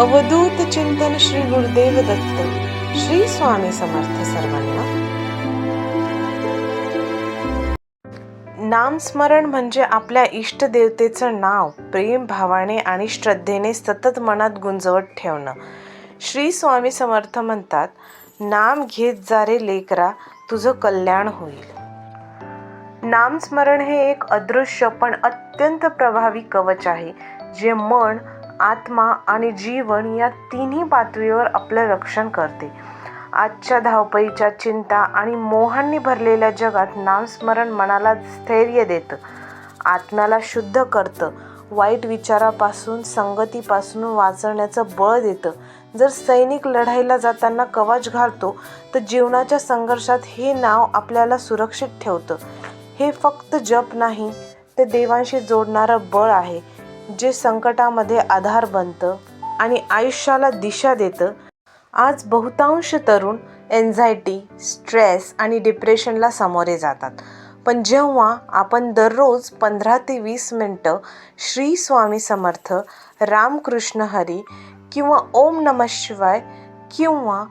अवधूत चिंतन श्री गुरुदेव दत्त श्री स्वामी समर्थ सर्वांना. नामस्मरण म्हणजे आपल्या इष्टदेवतेचं नाव प्रेम भावाने आणि श्रद्धेने सतत मनात गुंजवत ठेवणं. श्री स्वामी समर्थ म्हणतात नाम घेत जा रे लेकरा तुझं कल्याण होईल. नामस्मरण हे एक अदृश्य पण अत्यंत प्रभावी कवच आहे जे मन आत्मा आणि जीवन या तिन्ही पातळीवर आपलं रक्षण करते. आजच्या धावपळीच्या चिंता आणि मोहांनी भरलेल्या जगात नामस्मरण मनाला स्थैर्य देतं. आत्म्याला शुद्ध करतं. वाईट विचारापासून संगतीपासून वाचण्याचं बळ देतं. जर सैनिक लढाईला जाताना कवच घालतो तर जीवनाच्या संघर्षात हे नाव आपल्याला सुरक्षित ठेवतं. हे फक्त जप नाही ते देवांशी जोडणारं बळ आहे. जे संकटामध्ये आधार बनतं आणि आयुष्याला दिशा देतं आज बहुतांश तरुण एन्झायटी स्ट्रेस आणि डिप्रेशनला सामोरे जातात. पण जेव्हा आपण दररोज पंधरा ते वीस मिनटं श्री स्वामी समर्थ रामकृष्ण हरी किंवा ओम नम शिवाय किंवा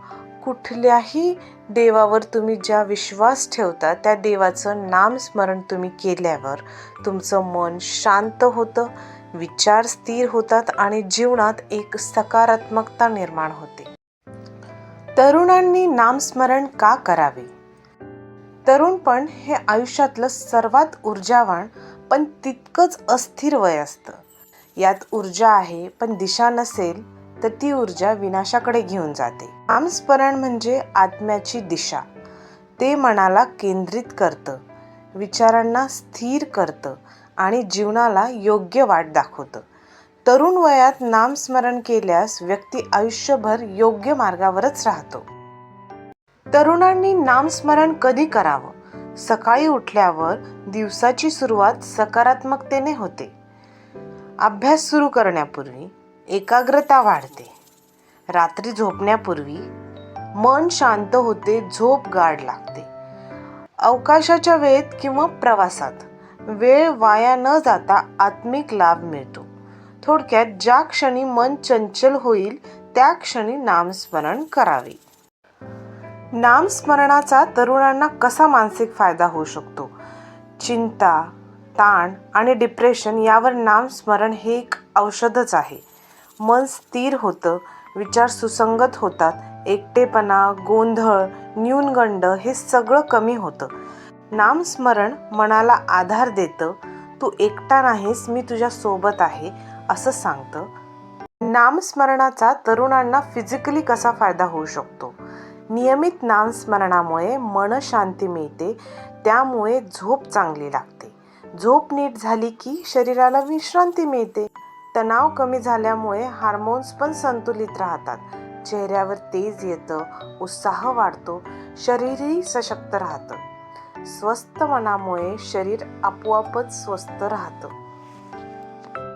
कुठल्याही देवावर तुम्ही ज्या विश्वास ठेवता त्या देवाचं नामस्मरण तुम्ही केल्यावर तुमचं मन शांत होतं विचार स्थिर होतात आणि जीवनात एक सकारात्मकता निर्माण होते. तरुणांनी नामस्मरण का करावे? तरुणपण हे आयुष्यातलं सर्वात ऊर्जावान पण तितकंच अस्थिर वय असतं. यात ऊर्जा आहे पण दिशा नसेल तर ती ऊर्जा विनाशाकडे घेऊन जाते. नामस्मरण म्हणजे आत्म्याची दिशा. ते मनाला केंद्रित करतं विचारांना स्थिर करतं आणि जीवनाला योग्य वाट दाखवतं. तरुण वयात नामस्मरण केल्यास व्यक्ती आयुष्यभर योग्य मार्गावरच राहतो. तरुणांनी नामस्मरण कधी करावं? सकाळी उठल्यावर दिवसाची सुरुवात सकारात्मकतेने होते. अभ्यास सुरू करण्यापूर्वी एकाग्रता वाढते. रात्री झोपण्यापूर्वी मन शांत होते झोप गाढ लागते. अवकाशाच्या वेळेत किंवा प्रवासात वेळ वाया न जाता आत्मिक लाभ मिळतो. थोडक्यात ज्या क्षणी मन चंचल होईल त्या क्षणी नामस्मरण करावे. नामस्मरणाचा तरुणांना कसा मानसिक फायदा होऊ शकतो? चिंता ताण आणि डिप्रेशन यावर नामस्मरण हे एक औषधच आहे. मन स्थिर होतं विचार सुसंगत होतात एकटेपणा गोंधळ न्यूनगंड हे सगळं कमी होतं. नामस्मरण मनाला आधार देतं तू एकटा नाहीस मी तुझ्या सोबत आहे असं सांगतं. नामस्मरणाचा तरुणांना फिजिकली कसा फायदा होऊ शकतो? नियमित नामस्मरणामुळे मन शांती मिळते त्यामुळे झोप चांगली लागते. झोप नीट झाली की शरीराला विश्रांती मिळते. तणाव कमी झाल्यामुळे हार्मोन्स पण संतुलित राहतात. चेहऱ्यावर तेज येतं उत्साह वाढतो शरीरही सशक्त राहतं. स्वस्त मनामुळे शरीर आपोआपच स्वस्थ राहतं.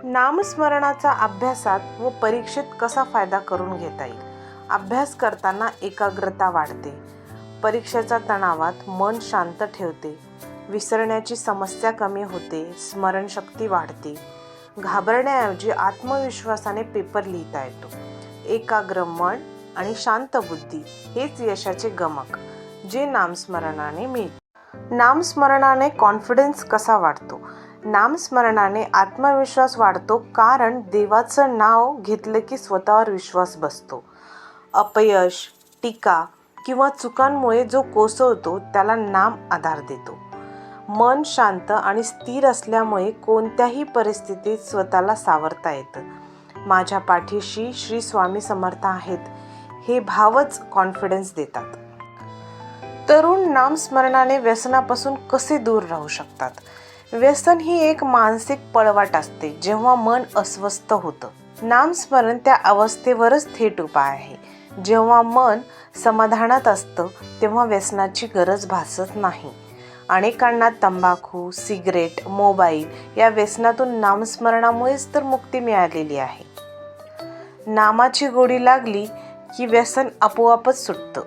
नामस्मरणाचा अभ्यासात व परीक्षेत कसा फायदा करून घेता येईल? अभ्यास करताना एकाग्रता वाढते. परीक्षेच्या तणावात मन शांत ठेवते. विसरण्याची समस्या कमी होते. स्मरणशक्ती वाढते. घाबरण्याऐवजी आत्मविश्वासाने पेपर लिहिता येतो. एकाग्र मन आणि शांत बुद्धी हेच यशाचे गमक जे नामस्मरणाने मिळते. नामस्मरणाने कॉन्फिडन्स कसा वाढतो? नामस्मरणाने आत्मविश्वास वाढतो कारण देवाचं नाव घेतलं की स्वतःवर विश्वास बसतो. अपयश टीका किंवा चुकांमुळे जो कोसळतो त्याला नाम आधार देतो. मन शांत आणि स्थिर असल्यामुळे कोणत्याही परिस्थितीत स्वतःला सावरता येतं. माझ्या पाठीशी श्री स्वामी समर्थ आहेत हे भावच कॉन्फिडन्स देतात. तरुण नामस्मरणाने व्यसनापासून कसे दूर राहू शकतात? व्यसन ही एक मानसिक पळवाट असते जेव्हा मन अस्वस्थ होतं. नामस्मरण त्या अवस्थेवरच थेट उपाय आहे. जेव्हा मन समाधानात असतं तेव्हा व्यसनाची गरज भासत नाही. अनेकांना तंबाखू सिगरेट मोबाईल या व्यसनातून नामस्मरणामुळेच तर मुक्ती मिळालेली आहे. नामाची गोडी लागली की व्यसन आपोआपच सुटतं.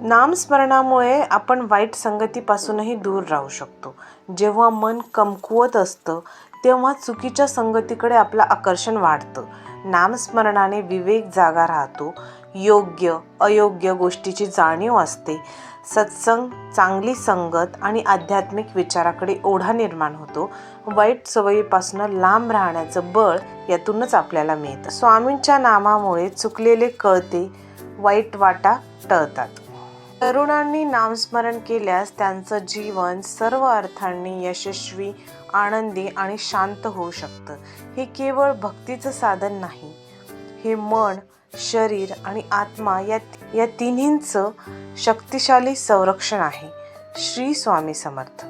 नामस्मरणामुळे आपण वाईट संगतीपासूनही दूर राहू शकतो. जेव्हा मन कमकुवत असतं तेव्हा चुकीच्या संगतीकडे आपलं आकर्षण वाढतं. नामस्मरणाने विवेक जागा राहतो. योग्य अयोग्य गोष्टीची जाणीव असते. सत्संग चांगली संगत आणि आध्यात्मिक विचाराकडे ओढा निर्माण होतो. वाईट सवयीपासून लांब राहण्याचं बळ यातूनच आपल्याला मिळतं. स्वामींच्या नामामुळे चुकलेले कळते वाईट वाटा टळतात. तरुणांनी नामस्मरण केल्यास त्यांचं जीवन सर्व अर्थांनी यशस्वी आनंदी आणि शांत होऊ शकतं. हे केवळ भक्तीचं साधन नाही. हे मन शरीर आणि आत्मा या या तिन्हींचं शक्तिशाली संरक्षण आहे. श्री स्वामी समर्थ.